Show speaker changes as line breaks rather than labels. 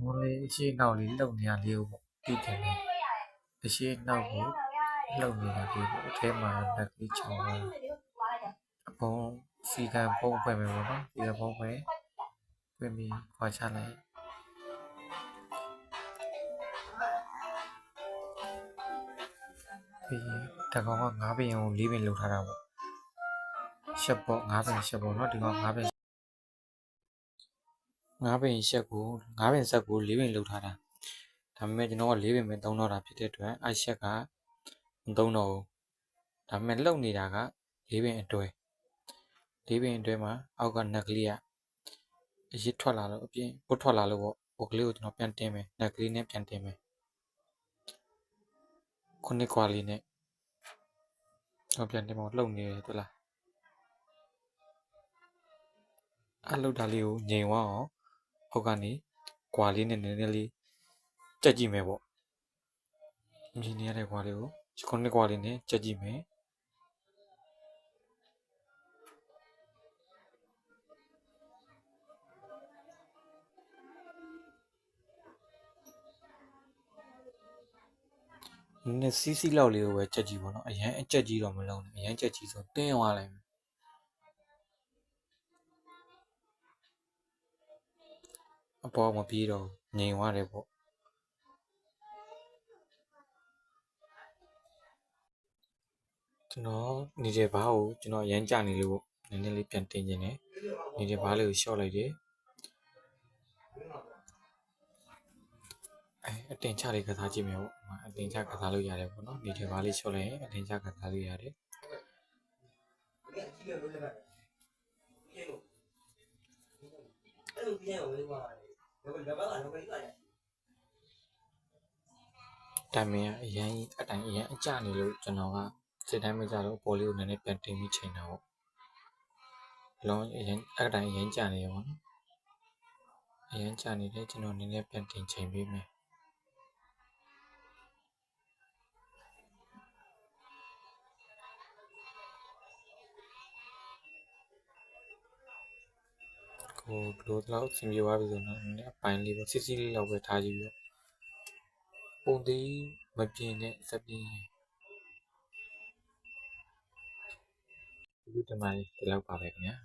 ငိုလေးအရှိနောက်လေးလှုပ်နေရလေးကိုပေါ့တီးတယ်လေအရှိနောက်ကိုလှုပ်နေတာလေးပေါ့အထဲမှာလက်ကလေးချောင်းသွားအဖုံးစီကံဖုံးဖွဲ့မယ်ပေါ့နော်စီကံဖုံးဖွဲ့ဖွင့်ပြီးခွာချလိုက်ပြီးရင်တကောင်က9ပင်ကို4ပင်လှုပ်ထားတာပေါ့ရှက်ပေါ့9ပင်ရှက်ပေါ့နော်ဒီကောင်9ပင် ငါးပင်ရှက်ကိုငါးပင်ဆက်ကို၄ပင်လောက်ထားတာဒါပေမဲ့ကျွန်တော်က၄ပင်ပဲသုံးတော့တာဖြစ်တဲ့အတွက်အဲ့ရှက်ကမသုံးတော့ဘူးဒါပေမဲ့လှုပ်နေတာက၄ပင်အတွဲ၄ပင်အတွဲမှာအောက်ကနက်ကလေးကအရစ်ထွက်လာလို့အပြင်ပုတ်ထွက်လာလို့ပေါ့ပုတ်ကလေးကိုကျွန်တော်ပြန်တင်းမယ်နက်ကလေးနဲ့ပြန်တင်းမယ်ခုနှစ်ခွာလေးနဲ့တော့ပြန်တင်းမလှုပ်နေတယ်တွေ့လားအဲ့လှုပ်တာလေးကိုငြိမ်သွားအောင် အောက်ကနေကွာလေးနဲ့နည်းနည်းလေးကြက်ကြည့်မယ်ပေါ့မြင်နေရတဲ့ကွာလေးကိုခုနှစ်ကွာလေးနဲ့ကြက်ကြည့်မယ်နည်းနည်းစီးစီးလောက်လေးကိုပဲကြက်ကြည့်ပေါ့နော်အရန်အကြက်ကြီးတော့မလုံးနဲ့အရန်ကြက်ကြီးဆိုတင်းသွားလိုက်မယ် အပေါ်မပြေးတော့ငြိမ်သွားတယ်ပေါ့ကျွန်တော်နေတဲ့ဘားကိုကျွန်တော်ရမ်းကြနေလို့နည်းနည်းလေးပြန်တင်ခြင်းနဲ့နေတဲ့ဘားလေးကိုရှော့လိုက်တယ်အဲအတင်ချလေးကစားကြည့်မယ်ပေါ့အတင်ချကစားလို့ရတယ်ပေါ့နော်နေတဲ့ဘားလေးရှော့လိုက်ရင်အတင်ချကစားလို့ရတယ်တို င်မင်ကအရင်အတိုင်အရင်အကြနေလို့ကျွန်တော်ကစိတ်တိုင်းမကြလို့ပေါ်လေးကိုနည်းနည်းပြန်တင်ပြီးချိန်တာပေါ့လုံးအရင်အတိုင်အရင်ကြနေရပါတော့အရင်ကြနေတယ်ကျွန်တော်နည်းနည်းပြန်တင်ချိန်ပေးမယ် ကိုဘလို့တော့ဆင်ပြေသွားပြီဆိုတော့နည်းနည်းအပိုင်းလေးပေါ့စစ်စစ်လေးလောက်ပဲထားကြည့်ပြီးတော့ပုံသေးမပြင်းနဲ့စပြင်းဒီလိုတမိုင်းဒီလောက်ပါပဲခင်ဗျာ